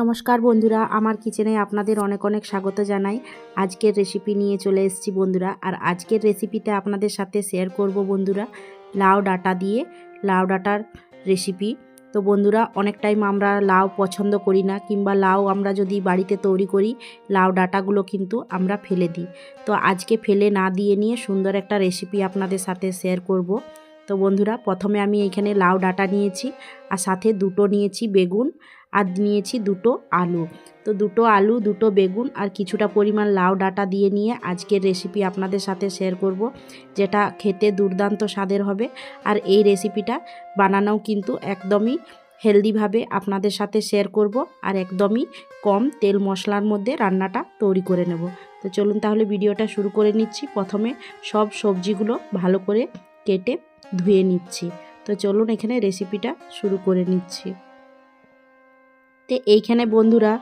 নমস্কার বন্ধুরা, আমার কিচেনে আপনাদের অনেক অনেক স্বাগত জানাই। আজকের রেসিপি নিয়ে চলে এসেছি বন্ধুরা, আর আজকের রেসিপিতে আপনাদের সাথে শেয়ার করব বন্ধুরা, লাউ ডাটা দিয়ে, লাউ ডাটার রেসিপি তো বন্ধুরা, অনেক টাইম আমরা লাউ পছন্দ করি না, কিংবা লাউ আমরা যদি বাড়িতে তৈরি করি, লাউ ডাটাগুলো কিন্তু আমরা ফেলে দিই। তো আজকে ফেলে না দিয়ে নিয়ে সুন্দর একটা রেসিপি আপনাদের সাথে শেয়ার করব। তো বন্ধুরা, প্রথমে আমি এখানে লাউ ডাটা নিয়েছি আর সাথে দুটো নিয়েছি বেগুন আর নিয়েছি দুটো আলু। তো দুটো আলু, দুটো বেগুন আর কিছুটা পরিমাণ লাউ ডাটা দিয়ে নিয়ে আজকের রেসিপি আপনাদের সাথে শেয়ার করব, যেটা খেতে দুর্দান্ত স্বাদের হবে। আর এই রেসিপিটা বানানোও কিন্তু একদমই হেলদিভাবে আপনাদের সাথে শেয়ার করব আর একদমই কম তেল মশলার মধ্যে রান্নাটা তৈরি করে নেব। তো চলুন তাহলে ভিডিওটা শুরু করে নিচ্ছি। প্রথমে সব সবজিগুলো ভালো করে কেটে ধুয়ে নিচ্ছি। তো চলুন এখানে রেসিপিটা শুরু করে নিচ্ছি। তো এইখানে বন্ধুরা,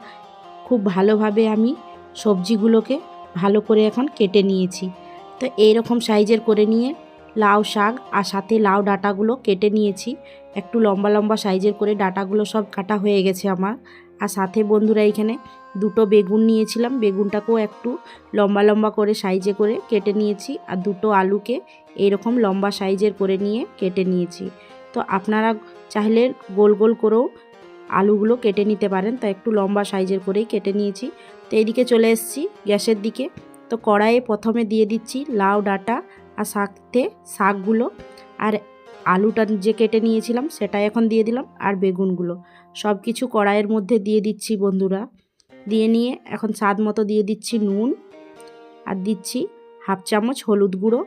খুব ভালোভাবে আমি সবজিগুলোকে ভালো করে এখন কেটে নিয়েছি। তো এই রকম সাইজের করে নিয়ে লাউ শাক আর সাথে লাউ ডাটাগুলো কেটে নিয়েছি। একটু লম্বা লম্বা সাইজের করে ডাটাগুলো সব কাটা হয়ে গেছে আমার। আর সাথে বন্ধুরা এখানে দুটো বেগুন নিয়েছিলাম। বেগুনটাকেও একটু লম্বা লম্বা করে সাইজে করে কেটে নিয়েছি আর দুটো আলুকে এইরকম লম্বা সাইজের করে নিয়ে কেটে নিয়েছি। তো আপনারা চাইলে গোল গোল করেও আলুগুলো কেটে নিতে পারেন, তো একটু লম্বা সাইজের করেই কেটে নিয়েছি। তো এইদিকে চলে এসেছি গ্যাসের দিকে। তো কড়াইয়ে প্রথমে দিয়ে দিচ্ছি লাউ ডাঁটা আর শাকতে শাকগুলো। আর আলুটা যে কেটে নিয়েছিলাম সেটা এখন দিয়ে দিলাম আর বেগুনগুলো। সব কিছু কড়াইয়ের মধ্যে দিয়ে দিচ্ছি বন্ধুরা। দিয়ে নিয়ে এখন স্বাদ মতো দিয়ে দিচ্ছি নুন আর দিচ্ছি হাফ চামচ হলুদ গুঁড়ো।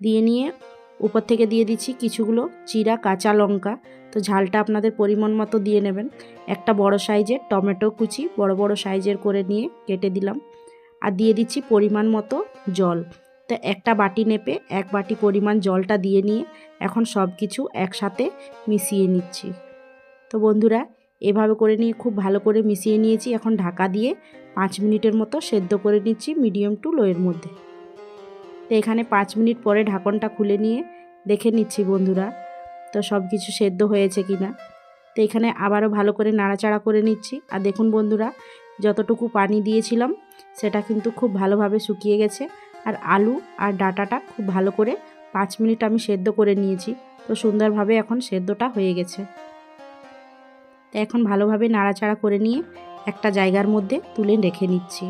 দিয়ে নিয়ে উপর থেকে দিয়ে দিচ্ছি কিছুগুলো চিরা কাঁচা লঙ্কা। তো ঝালটা আপনাদের পরিমাণ মতো দিয়ে নেবেন। একটা বড় সাইজের টমেটো কুচি বড় বড় সাইজের করে নিয়ে কেটে দিলাম। আর দিয়ে দিচ্ছি পরিমাণ মতো জল। তো একটা বাটি নেপে এক বাটি পরিমাণ জলটা দিয়ে নিয়ে এখন সব কিছু একসাথে মিশিয়ে নিচ্ছি। তো বন্ধুরা, এভাবে করে নিয়ে খুব ভালো করে মিশিয়ে নিয়েছি। এখন ঢাকা দিয়ে পাঁচ মিনিটের মতো সেদ্ধ করে নিচ্ছি মিডিয়াম টু লোয়ের মধ্যে। তো এখানে পাঁচ মিনিট পরে ঢাকনটা খুলে নিয়ে দেখে নিচ্ছি বন্ধুরা, তো সব কিছু সেদ্ধ হয়েছে কি না। তো এখানে আবারও ভালো করে নাড়াচাড়া করে নিচ্ছি। আর দেখুন বন্ধুরা, যতটুকু পানি দিয়েছিলাম, সেটা কিন্তু খুব ভালোভাবে শুকিয়ে গেছে। আর আলু আর ডাটাটা খুব ভালো করে পাঁচ মিনিট আমি সেদ্ধ করে নিয়েছি। তো সুন্দরভাবে এখন সেদ্ধটা হয়ে গেছে। তো এখন ভালোভাবে নাড়াচাড়া করে নিয়ে একটা জায়গার মধ্যে তুলে রেখে নিচ্ছি।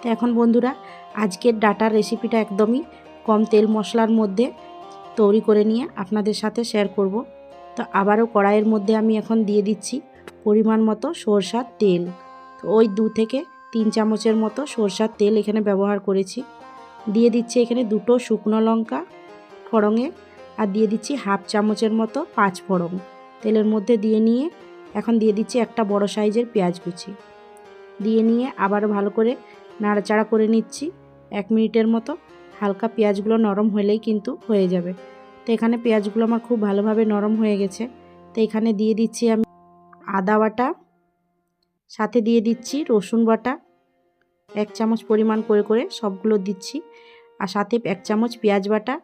তো এখন বন্ধুরা, আজকের ডাটার রেসিপিটা একদমই কম তেল মশলার মধ্যে তৈরি করে নিয়ে আপনাদের সাথে শেয়ার করব। তো আবারও কড়াইয়ের মধ্যে আমি এখন দিয়ে দিচ্ছি পরিমাণ মতো সরষার তেল। ওই দু থেকে তিন চামচের মতো সরষার তেল এখানে ব্যবহার করেছি। দিয়ে দিচ্ছি এখানে দুটো শুকনো লঙ্কা ফড়ঙে আর দিয়ে দিচ্ছি হাফ চামচের মতো পাঁচ ফড়ং তেলের মধ্যে দিয়ে নিয়ে এখন দিয়ে দিচ্ছি একটা বড় সাইজের পেঁয়াজ কুচি। দিয়ে নিয়ে আবার ভালো করে নাড়াচাড়া করে নিচ্ছি। এক মিনিটের মতো হালকা পেঁয়াজগুলো নরম হলেই কিন্তু হয়ে যাবে। তো এখানে পেঁয়াজগুলো আমার খুব ভালোভাবে নরম হয়ে গেছে। তো এখানে দিয়ে দিচ্ছি আমি আদা বাটা সাথে দিয়ে দিচ্ছি রসুন বাটা। এক চামচ পরিমাণ করে করে সবগুলো দিচ্ছি। আর সাথে এক চামচ পেঁয়াজ বাটা।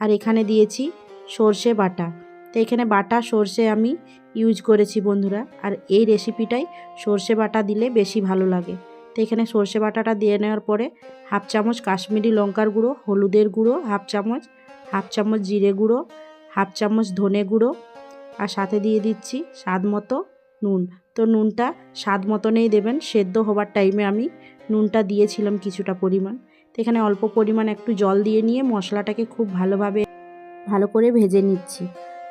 আর এখানে দিয়েছি সর্ষে বাটা। তো এখানে বাটা, সর্ষে আমি ইউজ করেছি বন্ধুরা। আর এই রেসিপিটাই সর্ষে বাটা দিলে বেশি ভালো লাগে। তো এখানে সর্ষে বাটাটা দিয়ে নেওয়ার পরে হাফ চামচ কাশ্মীরি লঙ্কার গুঁড়ো, হলুদের গুঁড়ো, হাফ চামচ হাফ চামচ জিরে গুঁড়ো, হাফ চামচ ধনে গুঁড়ো। আর সাথে দিয়ে দিচ্ছি স্বাদ মতো নুন। তো নুনটা স্বাদ মতনেই দেবেন, সেদ্ধ হবার টাইমে আমি নুনটা দিয়েছিলাম কিছুটা পরিমাণ। তো এখানে অল্প পরিমাণ একটু জল দিয়ে নিয়ে মশলাটাকে খুব ভালোভাবে ভালো করে ভেজে নিচ্ছি।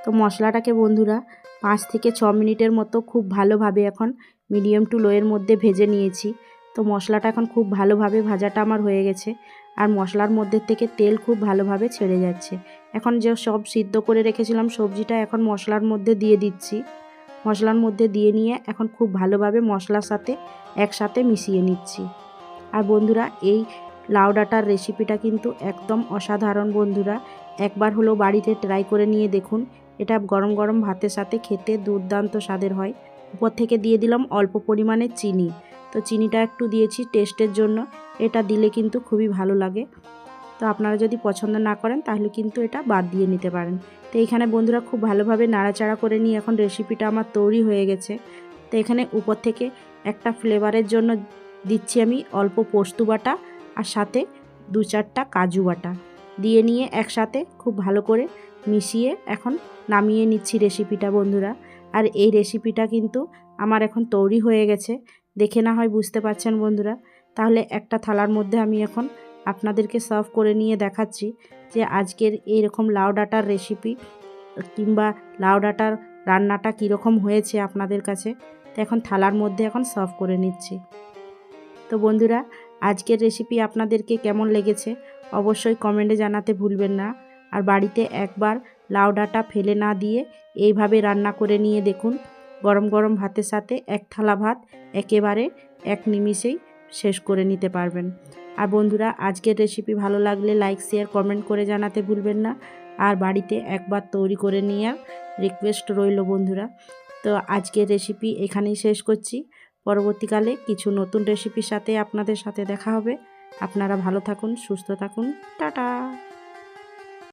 তো মশলাটাকে বন্ধুরা পাঁচ থেকে ছ মিনিটের মতো খুব ভালোভাবে এখন মিডিয়াম টু লোয়ের মধ্যে ভেজে নিয়েছি। তো মশলাটা এখন খুব ভালোভাবে ভাজাটা আমার হয়ে গেছে। আর মশলার মধ্যে থেকে তেল খুব ভালোভাবে ছেড়ে যাচ্ছে। এখন যে সব সিদ্ধ করে রেখেছিলাম, সবজিটা এখন মশলার মধ্যে দিয়ে দিচ্ছি। মশলার মধ্যে দিয়ে নিয়ে এখন খুব ভালোভাবে মশলার সাথে একসাথে মিশিয়ে নিচ্ছি। আর বন্ধুরা, এই লাউ ডাঁটার রেসিপিটা কিন্তু একদম অসাধারণ বন্ধুরা। একবার হলেও বাড়িতে ট্রাই করে নিয়ে দেখুন। এটা গরম গরম ভাতের সাথে খেতে দুর্দান্ত স্বাদের হয়। উপর থেকে দিয়ে দিলাম অল্প পরিমাণে চিনি। তো চিনিটা একটু দিয়েছি টেস্টের জন্য। এটা দিলে কিন্তু খুবই ভালো লাগে। তো আপনারা যদি পছন্দ না করেন, তাহলে কিন্তু এটা বাদ দিয়ে নিতে পারেন। তো এখানে বন্ধুরা খুব ভালোভাবে নাড়াচাড়া করে নিয়ে এখন রেসিপিটা আমার তৈরি হয়ে গেছে। তো এখানে উপর থেকে একটা ফ্লেভারের জন্য দিচ্ছি আমি অল্প পোস্ত বাটা আর সাথে দু চারটা কাজু বাটা। দিয়ে নিয়ে একসাথে খুব ভালো করে মিশিয়ে এখন নামিয়ে নিচ্ছি রেসিপিটা বন্ধুরা। আর এই রেসিপিটা কিন্তু আমার এখন তৈরি হয়ে গেছে। দেখে না হয় বুঝতে পারছেন বন্ধুরা। তাহলে একটা থালার মধ্যে আমি এখন আপনাদেরকে সার্ভ করে নিয়ে দেখাচ্ছি যে আজকের এইরকম লাউ ডাঁটার রেসিপি কিংবা লাউ ডাঁটার রান্নাটা কীরকম হয়েছে আপনাদের কাছে। তো এখন থালার মধ্যে এখন সার্ভ করে নিচ্ছি। তো বন্ধুরা, আজকের রেসিপি আপনাদেরকে কেমন লেগেছে অবশ্যই কমেন্টে জানাতে ভুলবেন না। আর বাড়িতে একবার লাউ ডাঁটা ফেলে না দিয়ে এইভাবে রান্না করে নিয়ে দেখুন। গরম গরম ভাতের সাথে এক থালা ভাত একেবারে এক নিমিষেই শেষ করে নিতে পারবেন। আর বন্ধুরা, আজকের রেসিপি ভালো লাগলে লাইক শেয়ার কমেন্ট করে জানাতে ভুলবেন না। আর বাড়িতে একবার তৈরি করে নেওয়ার রিকোয়েস্ট রইল বন্ধুরা। তো আজকের রেসিপি এখানেই শেষ করছি। পরবর্তীকালে কিছু নতুন রেসিপির সাথে আপনাদের সাথে দেখা হবে। আপনারা ভালো থাকুন, সুস্থ থাকুন। টাটা!